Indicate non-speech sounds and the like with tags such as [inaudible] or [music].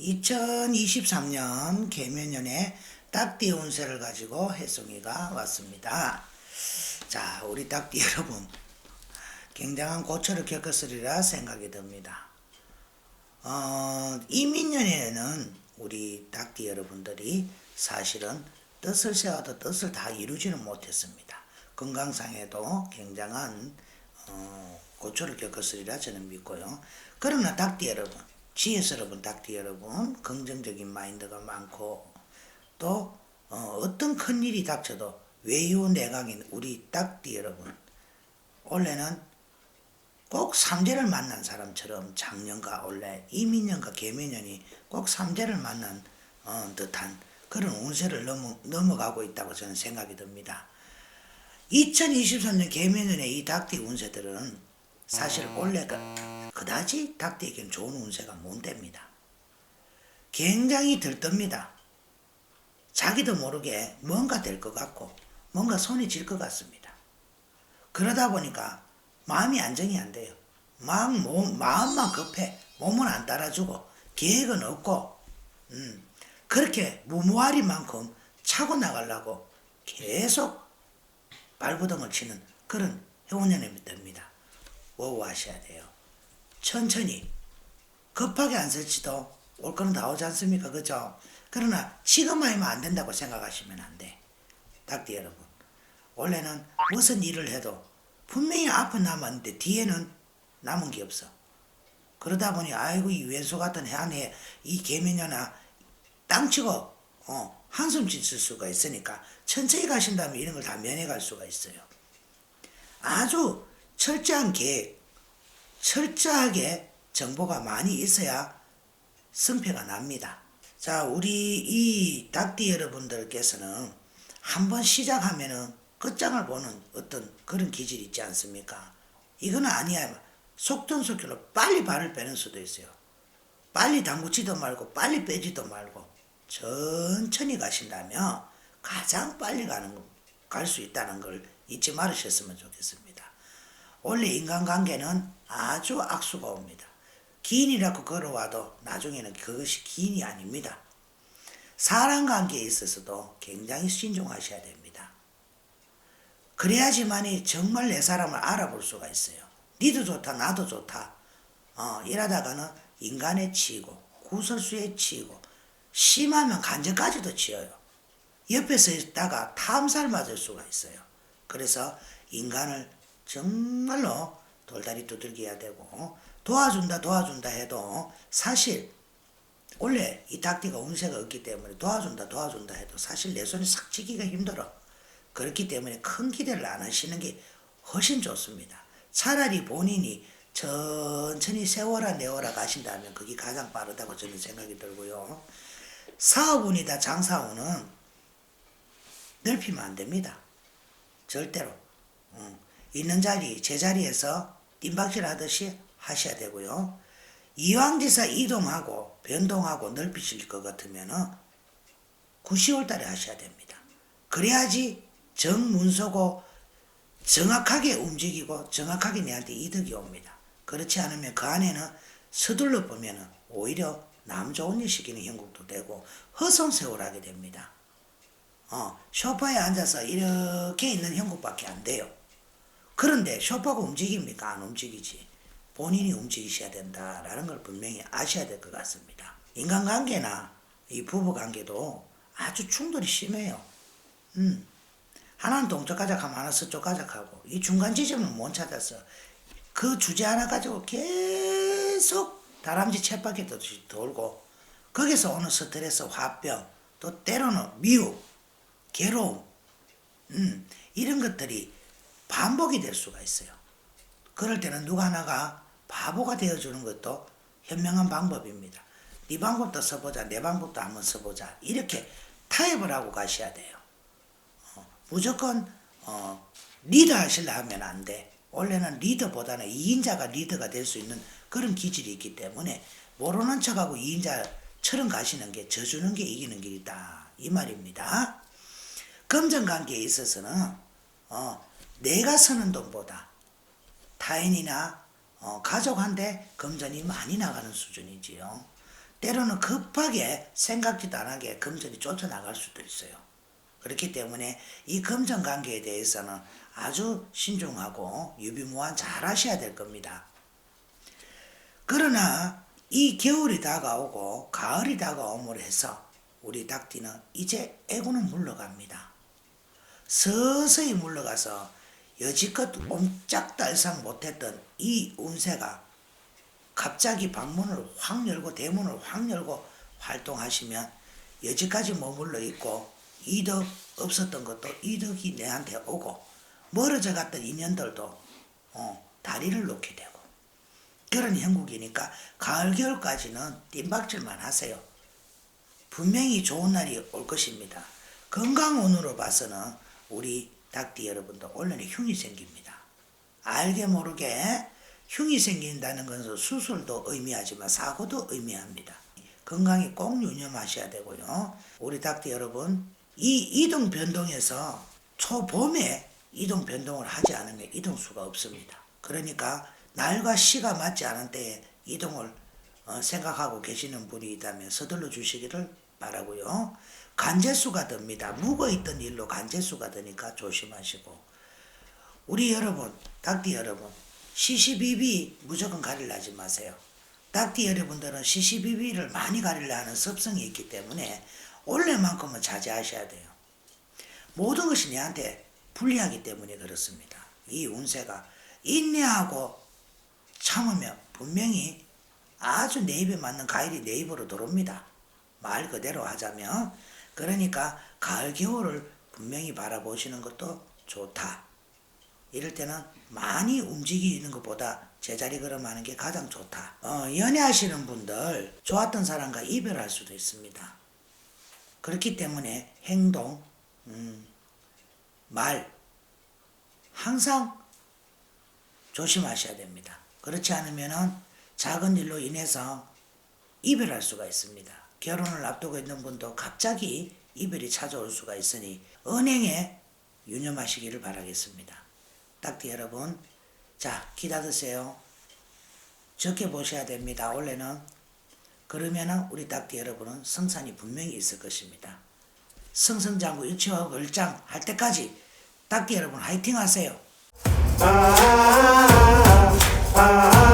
2023년 개면연의 딱띠 운세를 가지고 혜송이가 왔습니다. 자, 우리 딱띠 [laughs] 여러분, 굉장한 고초를 겪었으리라 생각이 듭니다. 어, 이민년에는 우리 딱띠 여러분들이 사실은 뜻을 세워도 뜻을 다 이루지는 못했습니다. 건강상에도 굉장한 어, 고초를 겪었으리라 저는 믿고요. 그러나 딱띠 여러분, 지혜스러운 딱띠 여러분, 긍정적인 마인드가 많고 또 어, 떤 큰 일이 닥쳐도 외유 내각인 우리 딱띠 여러분, 원래는 꼭 삼재를 만난 사람처럼 작년과 올해 이민년과 개면년이 꼭 삼재를 만난 어, 듯한 그런 운세를 넘어, 넘어가고 있다고 저는 생각이 듭니다. 2023년 개면년의 이 닭띠 운세들은 사실 올해가 그다지 닭띠에게는 좋은 운세가 못 됩니다. 굉장히 들뜹니다. 자기도 모르게 뭔가 될 것 같고 뭔가 손이 질 것 같습니다. 그러다 보니까 마음이 안정이 안 돼요. 마음, 몸, 마음만 급해. 몸은 안 따라주고 계획은 없고 음, 그렇게 무모하리만큼 차고 나가려고 계속 발부동을 치는 그런 해운년이 됩니다. 워워하셔야 돼요. 천천히 급하게 안 설치도 올 거는 다 오지 않습니까? 그죠? 그러나 지금 아니면 안 된다고 생각하시면 안 돼. 닭띠 여러분. 원래는 무슨 일을 해도 분명히 앞은 남았는데 뒤에는 남은 게 없어. 그러다 보니 아이고 이 왼수 같은 해안에 이 개면여나 땅치고 어, 한숨 짓을 수가 있으니까 천천히 가신다면 이런 걸 다 면해갈 수가 있어요. 아주 철저한 계획, 철저하게 정보가 많이 있어야 승패가 납니다. 자, 우리 이 닭띠 여러분들께서는 한번 시작하면은 끝장을 보는 어떤 그런 기질이 있지 않습니까? 이건 아니야. 속던 속결로 빨리 발을 빼는 수도 있어요. 빨리 당구치도 말고 빨리 빼지도 말고 천천히 가신다면 가장 빨리 가는 갈 수 있다는 걸 잊지 말으셨으면 좋겠습니다. 원래 인간관계는 아주 악수가 옵니다. 기인이라고 걸어와도 나중에는 그것이 기인이 아닙니다. 사람 관계에 있어서도 굉장히 신중하셔야 됩니다. 그래야지만이 정말 내 사람을 알아볼 수가 있어요. 니도 좋다, 나도 좋다. 어, 이러다가는 인간에 치이고, 구설수에 치이고, 심하면 간접까지도 치여요. 옆에서 있다가 탐살 맞을 수가 있어요. 그래서 인간을 정말로 돌다리 두들겨야 되고, 도와준다, 도와준다 해도 사실 원래 이 닭띠가 운세가 없기 때문에 도와준다, 도와준다 해도 사실 내 손이 싹 쥐기가 힘들어. 그렇기 때문에 큰 기대를 안 하시는 게 훨씬 좋습니다. 차라리 본인이 천천히 세워라 내워라 가신다면 그게 가장 빠르다고 저는 생각이 들고요. 사업운이다 장사운은 넓히면 안 됩니다. 절대로. 음, 있는 자리, 제자리에서 띵박질 하듯이 하셔야 되고요. 이왕지사 이동하고 변동하고 넓히실 것 같으면은 9, 10월 달에 하셔야 됩니다. 그래야지 정문서고 정확하게 움직이고 정확하게 내한테 이득이 옵니다. 그렇지 않으면 그 안에는 서둘러 보면은 오히려 남 좋은 일 시키는 형국도 되고 허송세월 하게 됩니다. 어, 소파에 앉아서 이렇게 있는 형국밖에 안 돼요. 그런데 소파가 움직입니까? 안 움직이지. 본인이 움직이셔야 된다라는 걸 분명히 아셔야 될 것 같습니다. 인간관계나 이 부부관계도 아주 충돌이 심해요. 음. 하나는 동쪽 가작하면 하나 서쪽 가작하고 이 중간 지점을 못 찾아서 그 주제 하나 가지고 계속 다람쥐 쳇바퀴 듯이 돌고 거기서 오는 스트레스, 화병, 또 때로는 미움, 괴로움, 음, 이런 것들이 반복이 될 수가 있어요. 그럴 때는 누가 하나가 바보가 되어주는 것도 현명한 방법입니다. 네 방법도 써보자, 내 방법도 한번 써보자. 이렇게 타협을 하고 가셔야 돼요. 어, 무조건 어, 리더 하실라 하면 안 돼. 원래는 리더보다는 2인자가 리더가 될 수 있는 그런 기질이 있기 때문에 모르는 척하고 2인자처럼 가시는 게 져주는 게 이기는 길이다. 이 말입니다. 금전관계에 있어서는 어, 내가 쓰는 돈보다 타인이나 어, 가족한테 금전이 많이 나가는 수준이지요. 때로는 급하게 생각지도 안 하게 금전이 쫓아나갈 수도 있어요. 그렇기 때문에 이 금전 관계에 대해서는 아주 신중하고 유비무한 잘 하셔야 될 겁니다. 그러나 이 겨울이 다가오고 가을이 다가옴으로 해서 우리 닭띠는 이제 애고는 물러갑니다. 서서히 물러가서 여지껏 옴짝달싹 못했던 이 운세가 갑자기 방문을 확 열고 대문을 확 열고 활동하시면 여지까지 머물러 있고 이득 없었던 것도 이득이 내한테 오고 멀어져 갔던 인연들도 어, 다리를 놓게 되고 그런 형국이니까 가을 겨울까지는 뜀박질만 하세요. 분명히 좋은 날이 올 것입니다. 건강운으로 봐서는 우리 닭띠 여러분도 올해는 흉이 생깁니다. 알게 모르게 흉이 생긴다는 것은 수술도 의미하지만 사고도 의미합니다. 건강에 꼭 유념하셔야 되고요. 우리 닭띠 여러분, 이 이동 변동에서 초봄에 이동 변동을 하지 않으면 이동수가 없습니다. 그러니까 날과 시가 맞지 않은 때에 이동을 어, 생각하고 계시는 분이 있다면 서둘러 주시기를 바라고요. 간제수가 듭니다. 묵어있던 일로 간제수가 드니까 조심하시고 우리 여러분, 닭띠 여러분, 시시비비 무조건 가리려 하지 마세요. 닭띠 여러분들은 시시비비를 많이 가리려 하는 습성이 있기 때문에 올해만큼은 자제하셔야 돼요. 모든 것이 내한테 불리하기 때문에 그렇습니다. 이 운세가 인내하고 참으면 분명히 아주 내 입에 맞는 과일이 내 입으로 들어옵니다. 말 그대로 하자면 그러니까 가을 겨울을 분명히 바라보시는 것도 좋다. 이럴 때는 많이 움직이는 것보다 제자리 걸음하는 게 가장 좋다. 어, 연애하시는 분들 좋았던 사람과 이별할 수도 있습니다. 그렇기 때문에 행동, 음, 말 항상 조심하셔야 됩니다. 그렇지 않으면은 작은 일로 인해서 이별할 수가 있습니다. 결혼을 앞두고 있는 분도 갑자기 이별이 찾아올 수가 있으니 은행에 유념하시기를 바라겠습니다. 딱띠 여러분, 자 기다드세요. 적게 보셔야 됩니다. 원래는 그러면은 우리 딱띠 여러분은 성산이 분명히 있을 것입니다. 승승장구 일치와 걸장 할 때까지 딱띠 여러분 화이팅 하세요. 아